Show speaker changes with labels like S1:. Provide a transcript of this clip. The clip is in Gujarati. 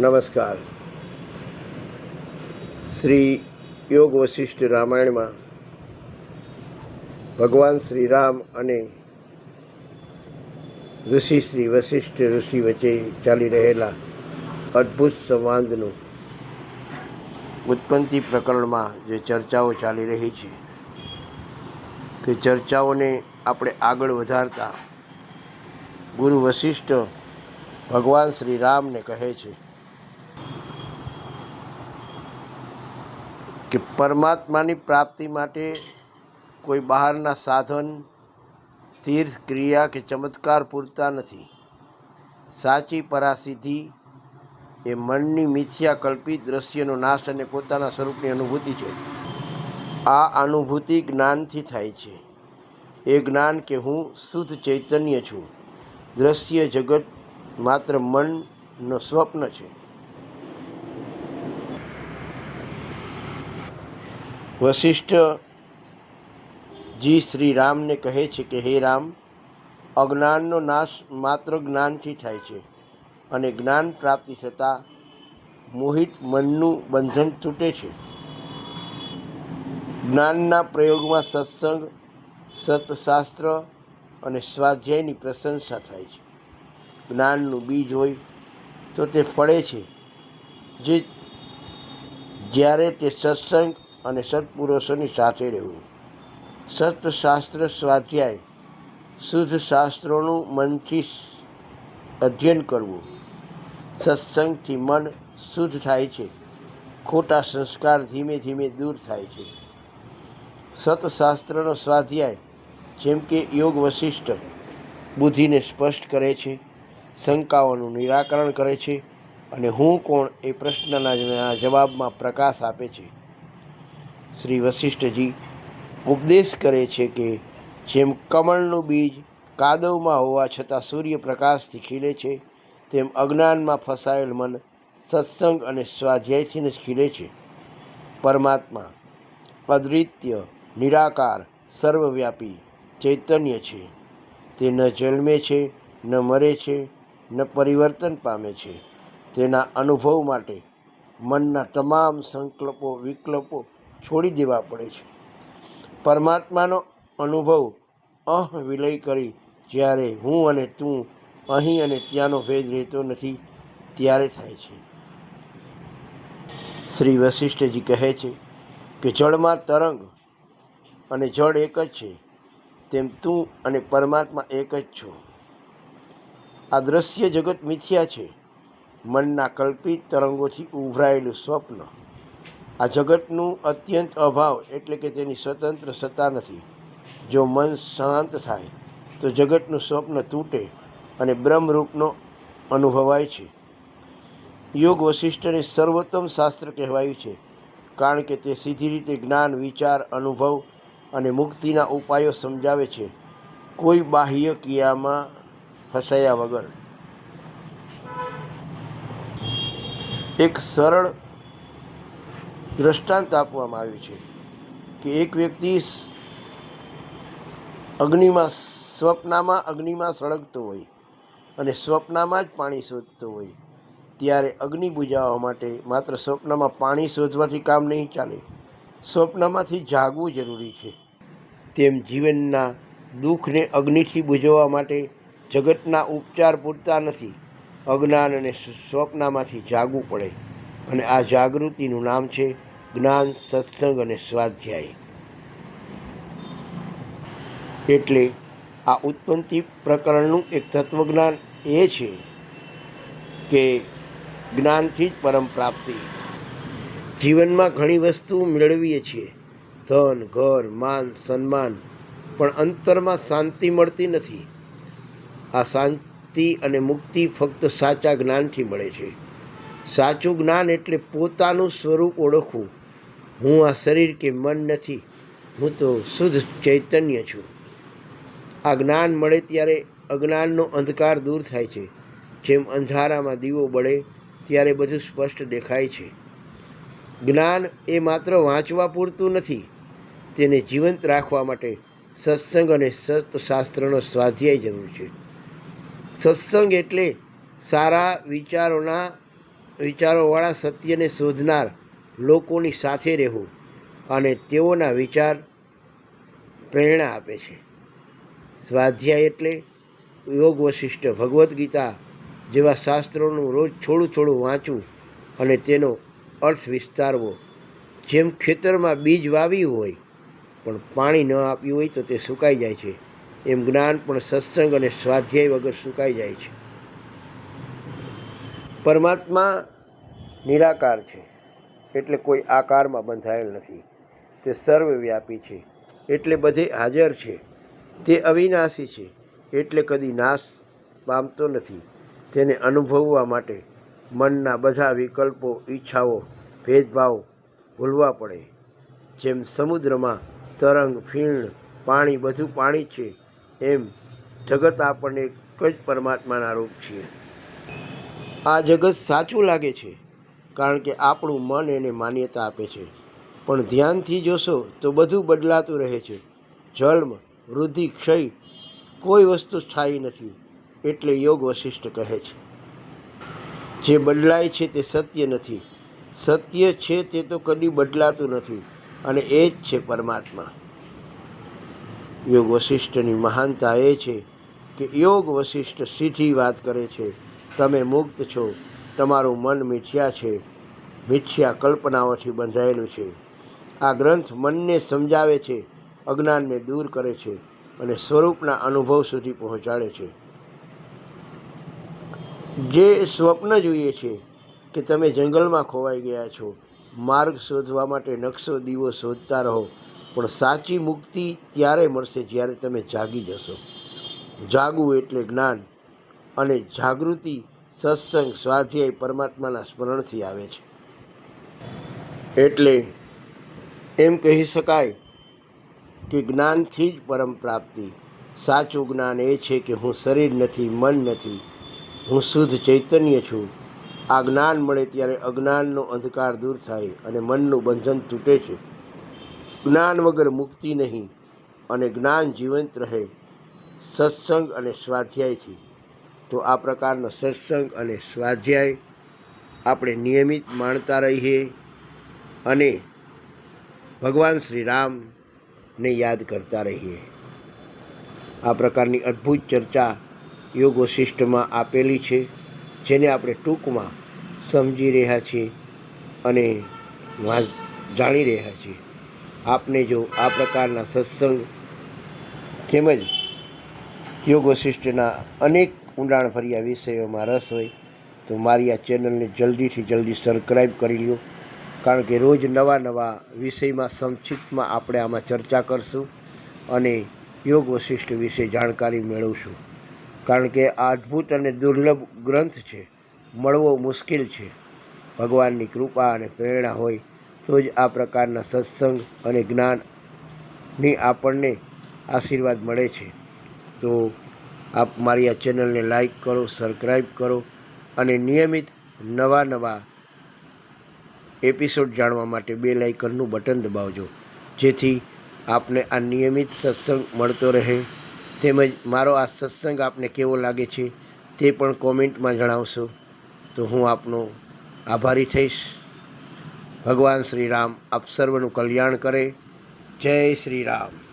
S1: નમસ્કાર. શ્રી યોગ વશિષ્ઠ રામાયણમાં ભગવાન શ્રી રામ અને ઋષિ શ્રી વશિષ્ઠ ઋષિ વચ્ચે ચાલી રહેલા અદ્ભુત સંવાદનું ઉત્પત્તિ પ્રકરણમાં જે ચર્ચાઓ ચાલી રહી છે, તે ચર્ચાઓને આપણે આગળ વધારતા ગુરુ વશિષ્ઠ ભગવાન શ્રી રામને કહે છે. કે પરમાત્માની પ્રાપ્તિ માટે કોઈ બહારના સાધન, તીર્થ, ક્રિયા કે ચમત્કાર પૂરતા નથી. સાચી પરાસિદ્ધિ એ મનની મિથ્યા કલ્પિત દ્રશ્યનો નાશ અને પોતાના સ્વરૂપની અનુભૂતિ છે. આ અનુભૂતિ જ્ઞાનથી થાય છે. એ જ્ઞાન કે હું શુદ્ધ ચૈતન્ય છું. દ્રશ્ય જગત માત્ર મનનો સ્વપ્ન છે. વશિષ્ઠ જી શ્રી રામને કહે છે કે, હે રામ, અજ્ઞાનનો નાશ માત્ર જ્ઞાનથી થાય છે અને જ્ઞાન પ્રાપ્તિ થતાં મોહિત મનનું બંધન તૂટે છે. જ્ઞાનના પ્રયોગમાં સત્સંગ, સતશાસ્ત્ર અને સ્વાધ્યાયની પ્રશંસા થાય છે. જ્ઞાનનું બીજ હોય તો તે ફળે છે. જે, જ્યારે તે સત્સંગ અને સત્પુરુષોની સાથે રહેવું. સત્શાસ્ત્ર સ્વાધ્યાય, શુદ્ધ શાસ્ત્રોનું મનથી અધ્યયન કરવું. સત્સંગથી મન શુદ્ધ થાય છે. ખોટા સંસ્કાર ધીમે ધીમે દૂર થાય છે. સતશાસ્ત્રનો સ્વાધ્યાય, જેમ કે યોગ વશિષ્ઠ, બુદ્ધિને સ્પષ્ટ કરે છે, શંકાઓનું નિરાકરણ કરે છે, અને હું કોણ એ પ્રશ્નના જવાબમાં પ્રકાશ આપે છે. શ્રી વશિષ્ઠજી ઉપદેશ કરે છે કે જેમ કમળનું બીજ કાદવમાં હોવા છતાં સૂર્યપ્રકાશથી ખીલે છે, તેમ અજ્ઞાનમાં ફસાયેલ મન સત્સંગ અને સ્વાધ્યાયથી જ ખીલે છે. પરમાત્મા અદ્વિત્ય, નિરાકાર, સર્વવ્યાપી ચૈતન્ય છે. તે ન જન્મે છે, ન મરે છે, ન પરિવર્તન પામે છે. તેના અનુભવ માટે મનના તમામ સંકલ્પો, વિકલ્પો છોડી દેવા પડે છે. પરમાત્માનો અનુભવ અહ વિલય કરી જ્યારે હું અને તું અહીં અને ત્યાંનો ભેદ રહેતો નથી, ત્યારે થાય છે. શ્રી વશિષ્ઠજી કહે છે કે જળમાં તરંગ અને જળ એક જ છે, તેમ તું અને પરમાત્મા એક જ છો. આ દ્રશ્ય જગત મિથ્યા છે. મનના કલ્પિત તરંગોથી ઉભરાયેલું સ્વપ્ન આ જગતનું અત્યંત અભાવ એટલે કે તેની સ્વતંત્ર સત્તા નથી. જો મન શાંત થાય, તો જગતનું સ્વપ્ન તૂટે અને બ્રહ્મરૂપનો અનુભવાય છે. યોગ વશિષ્ઠને સર્વોત્તમ શાસ્ત્ર કહેવાયું છે, કારણ કે તે સીધી રીતે જ્ઞાન, વિચાર, અનુભવ અને મુક્તિના ઉપાયો સમજાવે છે. કોઈ બાહ્ય ક્રિયામાં ફસાયા વગર. એક સરળ દ્રષ્ટાંત આપવામાં આવ્યું છે કે એક વ્યક્તિ અગ્નિમાં સ્વપ્નમાં અગ્નિમાં સળગતો હોય અને સ્વપ્નમાં જ પાણી શોધતો હોય, ત્યારે અગ્નિ બુજાવવા માટે માત્ર સ્વપ્નમાં પાણી શોધવાથી કામ નહીં ચાલે. સ્વપ્નમાંથી જાગવું જરૂરી છે. તેમ જીવનના દુઃખને અગ્નિથી બુજવવા માટે જગતના ઉપચાર પૂરતા નથી. અજ્ઞાન અને સ્વપ્નમાંથી જાગવું પડે અને આ જાગૃતિનું નામ છે જ્ઞાન, સત્સંગ અને સ્વાધ્યાય. એટલે આ ઉત્પત્તિ પ્રકરણનું એક તત્વજ્ઞાન એ છે કે જ્ઞાનથી જ પરમ પ્રાપ્તિ. જીવનમાં ઘણી વસ્તુ મેળવીએ છીએ. ધન, ઘર, માન, સન્માન, પણ અંતરમાં શાંતિ મળતી નથી. આ શાંતિ અને મુક્તિ ફક્ત સાચા જ્ઞાનથી મળે છે. સાચું જ્ઞાન એટલે પોતાનું સ્વરૂપ ઓળખવું. હું આ શરીર કે મન નથી. હું તો શુદ્ધ ચૈતન્ય છું. આ જ્ઞાન મળે ત્યારે અજ્ઞાનનો અંધકાર દૂર થાય છે. જેમ અંધારામાં દીવો બળે, ત્યારે બધું સ્પષ્ટ દેખાય છે. જ્ઞાન એ માત્ર વાંચવા પૂરતું નથી. તેને જીવંત રાખવા માટે સત્સંગ અને સત્શાસ્ત્રનો સ્વાધ્યાય જરૂર છે. સત્સંગ એટલે સારા વિચારોના, વિચારોવાળા સત્યને શોધનાર લોકોની સાથે રહેવું અને તેઓના વિચાર પ્રેરણા આપે છે. સ્વાધ્યાય એટલે યોગ વશિષ્ઠ ભગવદ્ ગીતા જેવા શાસ્ત્રોનું રોજ થોડું થોડું વાંચવું અને તેનો અર્થ વિસ્તારવો. જેમ ખેતરમાં બીજ વાવ્યું હોય, પણ પાણી ન આપ્યું હોય તો તે સુકાઈ જાય છે. એમ જ્ઞાન પણ સત્સંગ અને સ્વાધ્યાય વગર સુકાઈ જાય છે. પરમાત્મા નિરાકાર છે. એટલે કોઈ આકારમાં બંધાયેલ નથી. તે સર્વવ્યાપી છે. એટલે બધે હાજર છે. તે અવિનાશી છે. એટલે કદી નાશ પામતો નથી. તેને અનુભવવા માટે મનના બધા વિકલ્પો, ઈચ્છાઓ, ભેદભાવ ભૂલવા પડે. જેમ સમુદ્રમાં તરંગ, ફીણ, પાણી બધું પાણી છે, એમ જગત આપણને એક જ પરમાત્માના રૂપ છીએ. આ જગત સાચું લાગે છે. કારણ કે આપણું મન એને માન્યતા આપે છે. પણ ધ્યાનથી જોશો તો બધું બદલાતું રહે છે. જન્મ વૃદ્ધિ, ક્ષય, કોઈ વસ્તુ સ્થાયી નથી, એટલે યોગ વશિષ્ઠ કહે છે. જે બદલાય છે તે સત્ય નથી. સત્ય છે તે તો કદી બદલાતું નથી, અને એ જ છે પરમાત્મા. યોગ વશિષ્ઠની મહાનતા એ છે કે યોગ વશિષ્ઠ સીધી વાત કરે છે, તમે મુક્ત છો તમારું મન મિથ્યા છે. મિથ્યા કલ્પનાઓથી બંધાયેલું છે. આ ગ્રંથ મનને સમજાવે છે, અજ્ઞાનને દૂર કરે છે અને સ્વરૂપના અનુભવ સુધી પહોંચાડે છે. જે સ્વપ્ન જોઈએ છે કે તમે જંગલમાં ખોવાઈ ગયા છો, માર્ગ શોધવા માટે નકશો દીવો શોધતા રહો, પણ સાચી મુક્તિ ત્યારે મળશે જ્યારે તમે જાગી જશો. જાગવું એટલે જ્ઞાન અને જાગૃતિ સત્સંગ સ્વાધ્યાય પરમાત્માના સ્મરણથી આવે છે. એટલે એમ કહી શકાય કે જ્ઞાનથી જ પરમ પ્રાપ્તિ. સાચું જ્ઞાન એ છે કે હું શરીર નથી, મન નથી, હું શુદ્ધ ચૈતન્ય છું. આ જ્ઞાન મળે ત્યારે અજ્ઞાનનો અંધકાર દૂર થાય અને મનનું બંધન તૂટે છે. જ્ઞાન વગર મુક્તિ નહીં અને જ્ઞાન જીવંત રહે સત્સંગ અને સ્વાધ્યાયથી. તો આ પ્રકારનો સત્સંગ અને સ્વાધ્યાય આપણે નિયમિત માણતા રહીએ અને ભગવાન શ્રી રામને યાદ કરતા રહીએ. આ પ્રકારની અદ્ભુત ચર્ચા યોગ વશિષ્ઠમાં આપેલી છે, જેને આપણે ટૂંકમાં સમજી રહ્યા છીએ અને જાણી રહ્યા છીએ. આપને જો આ પ્રકારના સત્સંગ તેમજ યોગ વશિષ્ઠના અનેક ઊંડાણભર્યા વિષયોમાં રસ હોય, તો મારી આ ચેનલને જલ્દીથી જલ્દી સબસ્ક્રાઈબ કરી લ્યો. કારણ કે રોજ નવા નવા વિષયમાં સંક્ષિપ્તમાં આપણે આમાં ચર્ચા કરશું અને યોગ વશિષ્ઠ વિશે જાણકારી મેળવશું. કારણ કે આ અદ્ભુત અને દુર્લભ ગ્રંથ છે, મળવો મુશ્કેલ છે. ભગવાનની કૃપા અને પ્રેરણા હોય, તો જ આ પ્રકારના સત્સંગ અને જ્ઞાનની આપણને આશીર્વાદ મળે છે. તો આપ મારી આ ચેનલને લાઈક કરો સબસ્ક્રાઈબ કરો અને નિયમિત નવા નવા એપિસોડ જાણવા માટે બે લાઇકનનું બટન દબાવજો. જેથી આપને આ નિયમિત સત્સંગ મળતો રહે. તેમજ મારો આ સત્સંગ આપને કેવો લાગે છે તે પણ કોમેન્ટમાં જણાવશો. તો હું આપનો આભારી થઈશ. ભગવાન શ્રી રામ આપ સર્વનું કલ્યાણ કરે. જય શ્રી રામ.